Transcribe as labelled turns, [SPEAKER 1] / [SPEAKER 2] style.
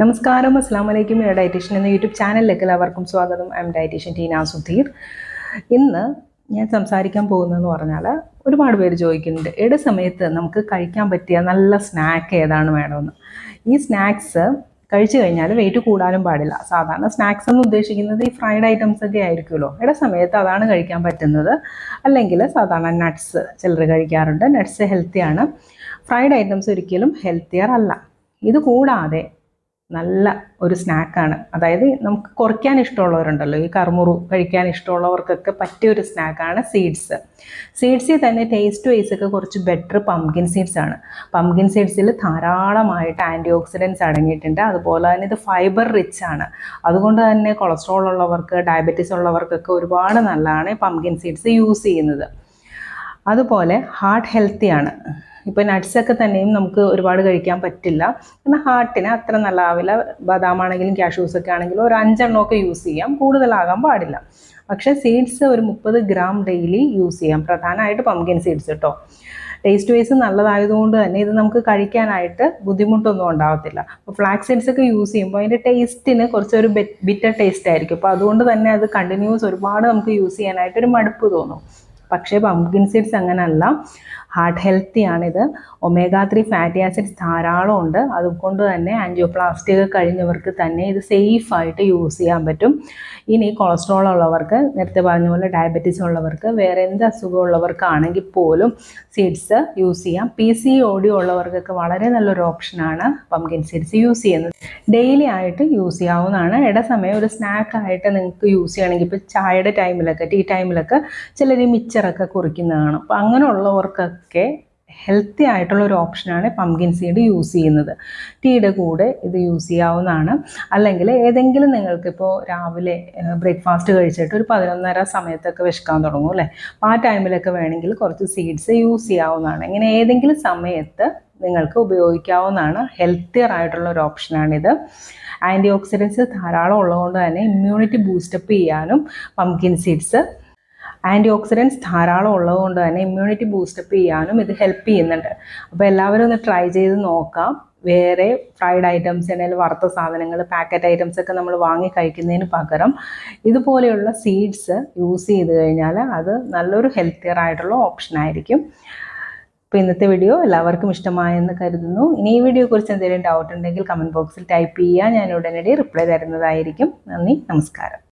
[SPEAKER 1] നമസ്കാരം. അസ്സാം വലൈക്കും യുടെ ഡയറ്റീഷ്യൻ എന്ന യൂട്യൂബ് ചാനലിലേക്ക് എല്ലാവർക്കും സ്വാഗതം. I'm dietitian Teena Sudheer. ഇന്ന് ഞാൻ സംസാരിക്കാൻ പോകുന്നതെന്ന് പറഞ്ഞാൽ ഒരുപാട് പേര് ചോദിക്കുന്നുണ്ട് ഇട സമയത്ത് നമുക്ക് കഴിക്കാൻ പറ്റിയ നല്ല സ്നാക്ക് ഏതാണ് വേണമെന്ന് ഈ സ്നാക്സ് കഴിച്ചു കഴിഞ്ഞാൽ വെയിറ്റ് കൂടാനും പാടില്ല. സാധാരണ സ്നാക്സ് എന്ന് ഉദ്ദേശിക്കുന്നത് ഈ ഫ്രൈഡ് ഐറ്റംസ് ഒക്കെ ആയിരിക്കുമല്ലോ. ഇട സമയത്ത് അതാണ് കഴിക്കാൻ പറ്റുന്നത്. അല്ലെങ്കിൽ സാധാരണ നട്ട്സ് ചിലർ കഴിക്കാറുണ്ട്. നട്ട്സ് ഹെൽത്തിയാണ് ഫ്രൈഡ് ഐറ്റംസ് ഒരിക്കലും ഹെൽത്തിയർ അല്ല. ഇത് കൂടാതെ നല്ല ഒരു സ്നാക്കാണ് അതായത് നമുക്ക് കുറയ്ക്കാൻ ഇഷ്ടമുള്ളവരുണ്ടല്ലോ. ഈ കറുമുറു കഴിക്കാൻ ഇഷ്ടമുള്ളവർക്കൊക്കെ പറ്റിയ ഒരു സ്നാക്കാണ് സീഡ്സ് സീഡ്സിൽ തന്നെ ടേസ്റ്റ് വൈസ് ഒക്കെ കുറച്ച് ബെറ്റർ പംകിൻ സീഡ്സ് ആണ്. പംകിൻ സീഡ്സിൽ ധാരാളമായിട്ട് ആന്റി ഓക്സിഡൻസ് അടങ്ങിയിട്ടുണ്ട്. അതുപോലെ തന്നെ ഇത് ഫൈബർ റിച്ച് ആണ്. അതുകൊണ്ട് തന്നെ കൊളസ്ട്രോൾ ഉള്ളവർക്ക് ഡയബറ്റീസ് ഉള്ളവർക്കൊക്കെ ഒരുപാട് നല്ലതാണ് പംകിൻ സീഡ്സ് യൂസ് ചെയ്യുന്നത്. അതുപോലെ ഹാർട്ട് ഹെൽത്തിയാണ് ഇപ്പോൾ നട്ട്സൊക്കെ തന്നെയും നമുക്ക് ഒരുപാട് കഴിക്കാൻ പറ്റില്ല. എന്നാൽ ഹാർട്ടിന് അത്ര നല്ലതാവില്ല ബദാമാണെങ്കിലും ക്യാഷ്യൂസൊക്കെ ആണെങ്കിലും ഒരു അഞ്ചെണ്ണമൊക്കെ യൂസ് ചെയ്യാം. കൂടുതലാകാൻ പാടില്ല. പക്ഷേ സീഡ്സ് ഒരു മുപ്പത് ഗ്രാം ഡെയിലി യൂസ് ചെയ്യാം. പ്രധാനമായിട്ട് പംകിൻ സീഡ്സ് കേട്ടോ ടേസ്റ്റ് വൈസ് നല്ലതായതുകൊണ്ട് തന്നെ ഇത് നമുക്ക് കഴിക്കാനായിട്ട് ബുദ്ധിമുട്ടൊന്നും ഉണ്ടാകത്തില്ല അപ്പോൾ ഫ്ലാക്സ് സീഡ്സ് ഒക്കെ യൂസ് ചെയ്യുമ്പോൾ അതിന്റെ ടേസ്റ്റിന് കുറച്ചൊരു ബിറ്റർ ടേസ്റ്റ് ആയിരിക്കും. അപ്പോൾ അതുകൊണ്ട് തന്നെ അത് കണ്ടിന്യൂസ് ഒരുപാട് നമുക്ക് യൂസ് ചെയ്യാനായിട്ട് ഒരു മടുപ്പ് തോന്നും. പക്ഷേ പംകിൻ സീഡ്സ് അങ്ങനെയല്ല ഹാർട്ട് ഹെൽത്തി ആണിത്. ഒമേഗ ത്രീ ഫാറ്റി ആസിഡ്സ് ധാരാളം ഉണ്ട്. അതുകൊണ്ട് തന്നെ ആൻജിയോപ്ലാസ്റ്റിക് കഴിഞ്ഞവർക്ക് തന്നെ ഇത് സേഫ് ആയിട്ട് യൂസ് ചെയ്യാൻ പറ്റും. ഇനി കൊളസ്ട്രോൾ ഉള്ളവർക്ക് നേരത്തെ പറഞ്ഞ പോലെ ഡയബറ്റീസ് ഉള്ളവർക്ക് വേറെ എന്ത് അസുഖമുള്ളവർക്കാണെങ്കിൽ പോലും സീഡ്സ് യൂസ് ചെയ്യാം. പി സി ഡി ഉള്ളവർക്കൊക്കെ വളരെ നല്ലൊരു ഓപ്ഷനാണ് പംകിൻ സീഡ്സ് യൂസ് ചെയ്യുന്നത്. ഡെയിലി ആയിട്ട് യൂസ് ചെയ്യാവുന്നതാണ്. ഇടസമയം ഒരു സ്നാക്കായിട്ട് നിങ്ങൾക്ക് യൂസ് ചെയ്യണമെങ്കിൽ ഇപ്പോൾ ചായയുടെ ടൈമിലൊക്കെ ടീ ടൈമിലൊക്കെ ചിലർ മിച്ചറൊക്കെ കുറിക്കുന്നതാണ്. അപ്പോൾ അങ്ങനെയുള്ളവർക്കൊക്കെ ഹെൽത്തി ആയിട്ടുള്ള ഒരു ഓപ്ഷനാണ് പംകിൻ സീഡ് യൂസ് ചെയ്യുന്നത്. ടീയുടെ കൂടെ ഇത് യൂസ് ചെയ്യാവുന്നതാണ്. അല്ലെങ്കിൽ ഏതെങ്കിലും നിങ്ങൾക്കിപ്പോൾ രാവിലെ ബ്രേക്ക്ഫാസ്റ്റ് കഴിച്ചിട്ട് ഒരു പതിനൊന്നര സമയത്തൊക്കെ വിശക്കാൻ തുടങ്ങും അല്ലേ? അപ്പോൾ ആ ടൈമിലൊക്കെ വേണമെങ്കിൽ കുറച്ച് സീഡ്സ് യൂസ് ചെയ്യാവുന്നതാണ്. ഇങ്ങനെ ഏതെങ്കിലും സമയത്ത് നിങ്ങൾക്ക് ഉപയോഗിക്കാവുന്നതാണ്. ഹെൽത്തിയർ ആയിട്ടുള്ള ഒരു ഓപ്ഷനാണിത് ആന്റി ഓക്സിഡൻസ് ധാരാളം ഉള്ളതുകൊണ്ട് തന്നെ ഇമ്മ്യൂണിറ്റി ബൂസ്റ്റപ്പ് ചെയ്യാനും പംകിൻ സീഡ്സ് ആന്റി ഓക്സിഡൻസ് ധാരാളം ഉള്ളതുകൊണ്ട് തന്നെ ഇമ്മ്യൂണിറ്റി ബൂസ്റ്റപ്പ് ചെയ്യാനും ഇത് ഹെൽപ്പ് ചെയ്യുന്നുണ്ട്. അപ്പോൾ എല്ലാവരും ഒന്ന് ട്രൈ ചെയ്ത് നോക്കാം. വേറെ ഫ്രൈഡ് ഐറ്റംസ് അല്ലെങ്കിൽ വറുത്ത സാധനങ്ങൾ പാക്കറ്റ് ഐറ്റംസ് ഒക്കെ നമ്മൾ വാങ്ങി കഴിക്കുന്നതിന് പകരം ഇതുപോലെയുള്ള സീഡ്സ് യൂസ് ചെയ്ത് കഴിഞ്ഞാൽ അത് നല്ലൊരു ഹെൽത്തിയർ ആയിട്ടുള്ള ഓപ്ഷൻ ആയിരിക്കും. അപ്പോൾ ഇന്നത്തെ വീഡിയോ എല്ലാവർക്കും ഇഷ്ടമായെന്ന് കരുതുന്നു. ഇനി ഈ വീഡിയോയെക്കുറിച്ച് എന്തെങ്കിലും ഡൗട്ട് ഉണ്ടെങ്കിൽ കമന്റ് ബോക്സിൽ ടൈപ്പ് ചെയ്യുക ഞാൻ ഉടനടി റിപ്ലൈ തരുന്നതായിരിക്കും. നന്ദി നമസ്കാരം.